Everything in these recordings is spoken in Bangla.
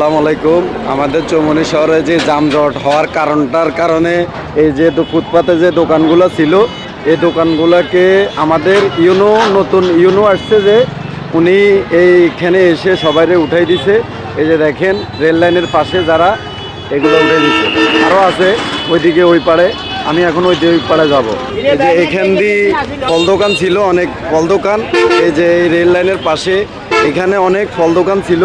আসসালামু আলাইকুম। আমাদের চৌমনি শহরে যে যানজট হওয়ার কারণটার কারণে এই যে ফুটপাতে যে দোকানগুলো ছিল, এই দোকানগুলোকে আমাদের ইউনো, নতুন ইউনো আসছে যে, উনি এইখানে এসে সবাইরে উঠাই দিছে। এই যে দেখেন, রেল লাইনের পাশে যারা, এগুলো উঠাই দিছে। আরও আছে ওইদিকে ওই পাড়ে। আমি এখন ওই ওই পাড়ে যাব। এই যে এখান দিয়ে ফল দোকান ছিল, অনেক ফল দোকান। এই যে এই রেল লাইনের পাশে এখানে অনেক ফল দোকান ছিল।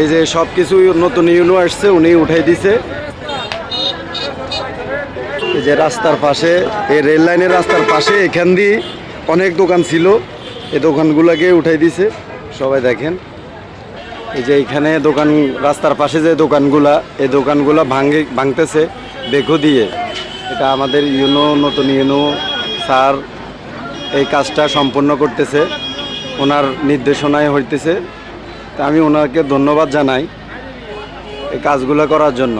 এই যে সব কিছু নতুন ইউনো আসছে উনি উঠাই দিছে। এই যে রাস্তার পাশে, এই রেল লাইনের রাস্তার পাশে এখান দিয়ে অনেক দোকান ছিল, এই দোকানগুলোকে উঠাই দিছে। সবাই দেখেন, এই যে এখানে দোকান, রাস্তার পাশে যে দোকানগুলা, এই দোকানগুলা ভাঙে, ভাঙতেছে বেঘো দিয়ে। এটা আমাদের ইউনো, নতুন ইউনো, স্যার এই কাজটা সম্পূর্ণ করতেছে। ওনার নির্দেশনায় হইতেছে। তা আমি ওনাকে ধন্যবাদ জানাই এই কাজগুলো করার জন্য।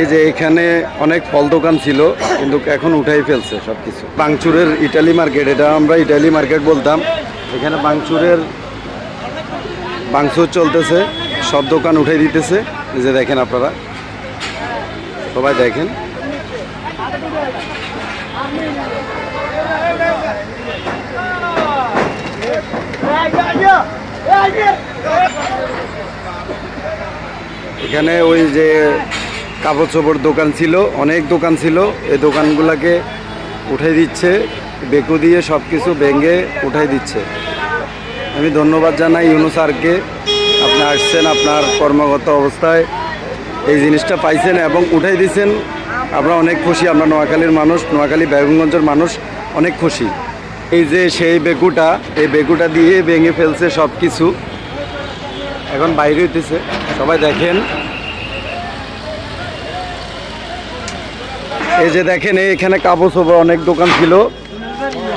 এই যে এখানে অনেক ফল দোকান ছিল, কিন্তু এখন উঠাই ফেলছে সব কিছু বাংচুরের ইটালি মার্কেট, এটা আমরা ইটালি মার্কেট বলতাম। এখানে বাংচুরের বাংচুর চলতেছে, সব দোকান উঠাই দিতেছে। যে দেখেন আপনারা, সবাই দেখেন। এখানে ওই যে কাপড় চোপড় দোকান ছিল, অনেক দোকান ছিল। এই দোকানগুলোকে উঠাই দিচ্ছে, বেকু দিয়ে সব কিছু ভেঙে উঠাই দিচ্ছে। আমি ধন্যবাদ জানাই ইউনু স্যারকে। আপনি আসছেন আপনার কর্মগত অবস্থায়। এই জিনিসটা পাইছেন এবং উঠাই দিয়েছেন আমরা অনেক খুশি, আমরা নোয়াখালীর মানুষ, নোয়াখালী বেগমগঞ্জের মানুষ, অনেক খুশি। এই যে সেই বেকুটা, এই বেকুটা দিয়ে ভেঙে ফেলছে সব কিছু এখন বাইরে হইতেছে। সবাই দেখেন। এই যে দেখেন এখানে কাপড় চোপড় অনেক দোকান ছিল।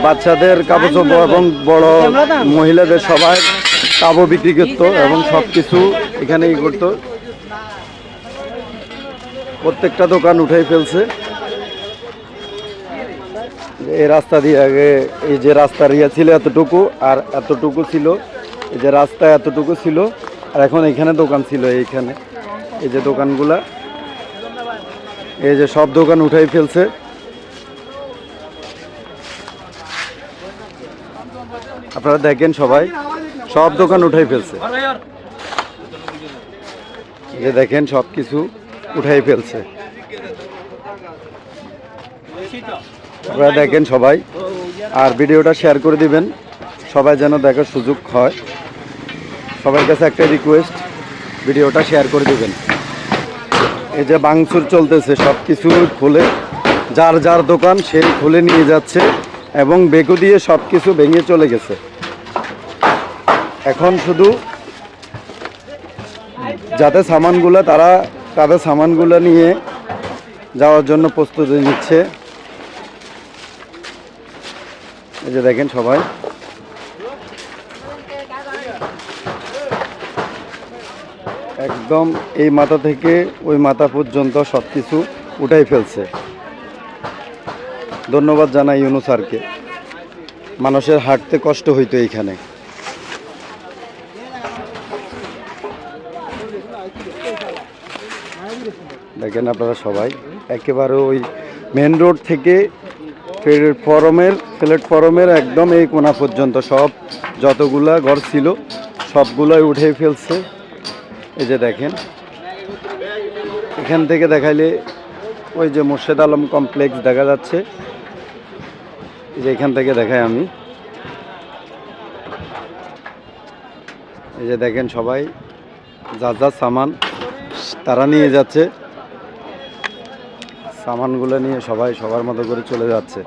বাচ্চাদের কাপড় চোপড় এবং বড় মহিলাদের সবাই কাপড় বিক্রি করতো এবং সব কিছু এখানে ই করতো। প্রত্যেকটা দোকান উঠাই ফেলছে। এই রাস্তা দিয়ে আগে, এই যে রাস্তার ইয়ে ছিল এতটুকু, আর এতটুকু ছিল, এই যে রাস্তা এতটুকু ছিল, আর এখন এখানে দোকান ছিল এইখানে। এই যে দোকানগুলা, এই যে সব দোকান উঠাই ফেলছে। আপনারা দেখেন সবাই, সব দোকান উঠাই ফেলছে। যে দেখেন সব কিছু উঠাই ফেলছে। আপনারা দেখেন সবাই, আর ভিডিওটা শেয়ার করে দিবেন। সবাই যেন দেখার সুযোগ হয়। সবার কাছে একটা রিকোয়েস্ট ভিডিওটা শেয়ার করে দিবেন। এই যে বাংচুর চলতেছে সব কিছু খুলে, যার যার দোকান সে খুলে নিয়ে যাচ্ছে এবং বেকু দিয়ে সব কিছু ভেঙে চলে গেছে। এখন শুধু যাতে সামানগুলো, তারা তাদের সামানগুলো নিয়ে যাওয়ার জন্য প্রস্তুতি নিচ্ছে। এই যে দেখেন সবাই। একদম এই মাথা থেকে ওই মাথা পর্যন্ত সব কিছু উঠাই ফেলছে। ধন্যবাদ জানাই ইউনু স্যারকে। মানুষের হাঁটতে কষ্ট হইতো এইখানে। দেখেন আপনারা সবাই, একেবারে ওই মেন রোড থেকে প্ল্যাটফর্মের প্ল্যাটফর্মের একদম এই কোনা পর্যন্ত সব যতগুলা ঘর ছিল, সবগুলোই উঠে ফেলছে। এই যে দেখেন, এখান থেকে দেখাইলে ওই যে মোর্শেদ আলম কমপ্লেক্স দেখা যাচ্ছে। যে এখান থেকে দেখাই আমি। এই যে দেখেন সবাই, যা যা সামান তারা নিয়ে যাচ্ছে। সামানগুলো নিয়ে সবাই সবার মতো করে চলে যাচ্ছে।